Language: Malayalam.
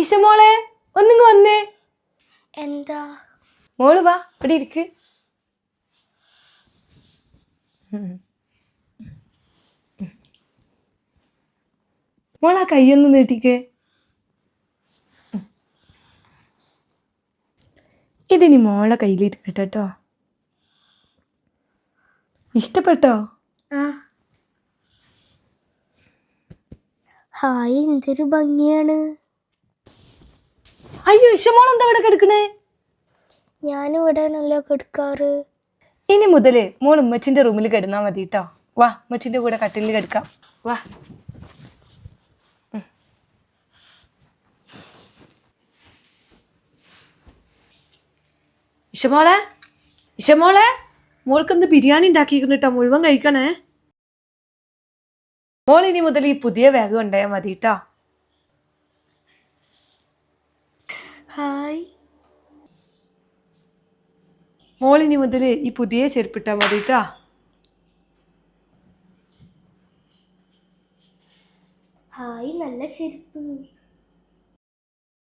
ഇഷമോളെ ഒന്നിങ്ങ് വന്നേ. എന്താ? മോൾ വാ ഇവിടെ ഇരിക്ക്. മോളാ കൈയൊന്ന് നീട്ടിക്ക്. ഇതിനി മോളെ കയ്യിലിരിക്കട്ടെ കേട്ടോ ഇഷ്ടപ്പെട്ടോ ഹായ് എന്തൊരു ഭംഗിയാണ്. അയ്യോ ഇഷമോൾ എന്താ ഇവിടെ കിടക്കണേ? ഞാനും ആണല്ലോ കിടക്കാറ്. ഇനി മുതൽ മോൾ ഉമ്മച്ചിന്റെ റൂമിൽ കിടന്നാ മതി കേട്ടോ വാ ഉമ്മച്ചിന്റെ കൂടെ കട്ടിലിൽ കിടക്കാം. വാ. ഇഷമോളെ ഇഷമോളെ മോൾക്ക് എന്ത് ബിരിയാണി ഉണ്ടാക്കിയിരിക്കുന്നു കേട്ടോ മുഴുവൻ കഴിക്കണേ? മോൾ ഇനി മുതൽ ഈ പുതിയ ബാഗ് ഉണ്ടായാൽ മതി കേട്ടോ ഹായ് മോൾ ഇനി മുതൽ ഈ പുതിയ ചെരുപ്പിട്ടാൽ മതി കേട്ടാ നല്ല ചെരുപ്പ്.